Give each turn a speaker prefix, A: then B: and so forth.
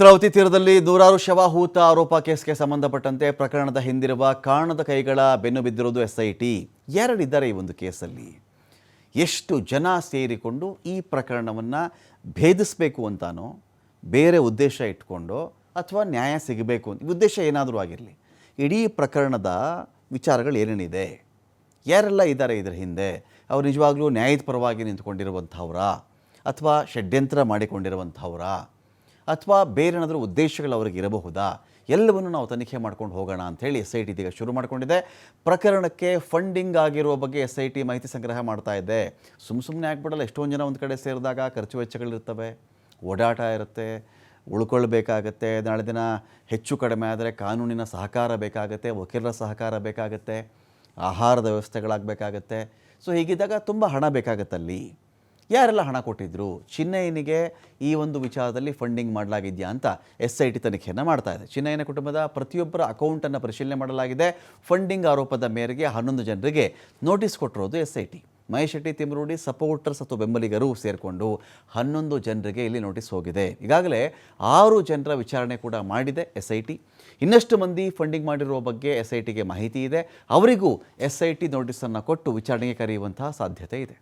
A: ನೇತ್ರಾವತಿ ತೀರದಲ್ಲಿ ನೂರಾರು ಶವ ಹೂತ ಆರೋಪ ಕೇಸ್ಗೆ ಸಂಬಂಧಪಟ್ಟಂತೆ ಪ್ರಕರಣದ ಹಿಂದಿರುವ ಕಾರಣದ ಕೈಗಳ ಬೆನ್ನು ಬಿದ್ದಿರೋದು ಎಸ್ ಐ ಟಿ ಯಾರಿದ್ದಾರೆ ಈ ಒಂದು ಕೇಸಲ್ಲಿ? ಎಷ್ಟು ಜನ ಸೇರಿಕೊಂಡು ಈ ಪ್ರಕರಣವನ್ನು ಭೇದಿಸಬೇಕು ಅಂತಾನೋ, ಬೇರೆ ಉದ್ದೇಶ ಇಟ್ಕೊಂಡು ಅಥವಾ ನ್ಯಾಯ ಸಿಗಬೇಕು ಅಂತ ಉದ್ದೇಶ ಏನಾದರೂ ಆಗಿರಲಿ, ಇಡೀ ಪ್ರಕರಣದ ವಿಚಾರಗಳು ಏನೇನಿದೆ? ಯಾರೆಲ್ಲ ಇದ್ದಾರೆ ಇದರ ಹಿಂದೆ? ಅವರು ನಿಜವಾಗ್ಲೂ ನ್ಯಾಯದ ಪರವಾಗಿ ನಿಂತ್ಕೊಂಡಿರುವಂಥವ್ರ? ಅಥವಾ ಷಡ್ಯಂತ್ರ ಮಾಡಿಕೊಂಡಿರುವಂಥವ್ರ? ಅಥವಾ ಬೇರೇನಾದರೂ ಉದ್ದೇಶಗಳು ಅವರಿಗೆ ಇರಬಹುದಾ? ಎಲ್ಲವನ್ನು ನಾವು ತನಿಖೆ ಮಾಡ್ಕೊಂಡು ಹೋಗೋಣ ಅಂಥೇಳಿ ಎಸ್ ಐ ಟಿ ಇದೀಗ ಶುರು ಮಾಡಿಕೊಂಡಿದೆ. ಪ್ರಕರಣಕ್ಕೆ ಫಂಡಿಂಗ್ ಆಗಿರುವ ಬಗ್ಗೆ ಎಸ್ ಐ ಟಿ ಮಾಹಿತಿ ಸಂಗ್ರಹ ಮಾಡ್ತಾ ಇದೆ. ಸುಮ್ಮ ಸುಮ್ಮನೆ ಆಗ್ಬಿಡಲ್ಲ, ಎಷ್ಟೊಂದು ಜನ ಒಂದು ಕಡೆ ಸೇರಿದಾಗ ಖರ್ಚು ವೆಚ್ಚಗಳಿರ್ತವೆ. ಓಡಾಟ ಇರುತ್ತೆ, ಉಳ್ಕೊಳ್ಬೇಕಾಗತ್ತೆ, ನಾಳೆ ದಿನ ಹೆಚ್ಚು ಕಡಿಮೆ ಆದರೆ ಕಾನೂನಿನ ಸಹಕಾರ ಬೇಕಾಗುತ್ತೆ, ವಕೀಲರ ಸಹಕಾರ ಬೇಕಾಗುತ್ತೆ, ಆಹಾರದ ವ್ಯವಸ್ಥೆಗಳಾಗಬೇಕಾಗತ್ತೆ. ಸೊ ಹೀಗಿದ್ದಾಗ ತುಂಬ ಹಣ ಬೇಕಾಗತ್ತಲ್ಲಿ. ಯಾರೆಲ್ಲ ಹಣ ಕೊಟ್ಟಿದ್ರು? ಚಿನ್ನಯ್ಯನಿಗೆ ಈ ಒಂದು ವಿಚಾರದಲ್ಲಿ ಫಂಡಿಂಗ್ ಮಾಡಲಾಗಿದೆಯಾ ಅಂತ ಎಸ್ ಐ ಟಿ ತನಿಖೆಯನ್ನು ಮಾಡ್ತಾ ಇದೆ. ಚಿನ್ನಯ್ಯನ ಕುಟುಂಬದ ಪ್ರತಿಯೊಬ್ಬರ ಅಕೌಂಟನ್ನು ಪರಿಶೀಲನೆ ಮಾಡಲಾಗಿದೆ. ಫಂಡಿಂಗ್ ಆರೋಪದ ಮೇರೆಗೆ ಹನ್ನೊಂದು ಜನರಿಗೆ ನೋಟಿಸ್ ಕೊಟ್ಟಿರೋದು S I T Mahesh Shetty, Timarodi supporters ಅಥವಾ ಬೆಂಬಲಿಗರು ಸೇರಿಕೊಂಡು ಹನ್ನೊಂದು ಜನರಿಗೆ ಇಲ್ಲಿ ನೋಟಿಸ್ ಹೋಗಿದೆ. ಈಗಾಗಲೇ ಆರು ಜನರ ವಿಚಾರಣೆ ಕೂಡ ಮಾಡಿದೆ ಎಸ್ ಐ ಟಿ ಇನ್ನಷ್ಟು ಮಂದಿ ಫಂಡಿಂಗ್ ಮಾಡಿರುವ ಬಗ್ಗೆ ಎಸ್ ಐ ಟಿಗೆ ಮಾಹಿತಿ ಇದೆ. ಅವರಿಗೂ ಎಸ್ ಐ ಟಿ ನೋಟಿಸನ್ನು ಕೊಟ್ಟು ವಿಚಾರಣೆಗೆ ಕರೆಯುವಂತಹ ಸಾಧ್ಯತೆ ಇದೆ.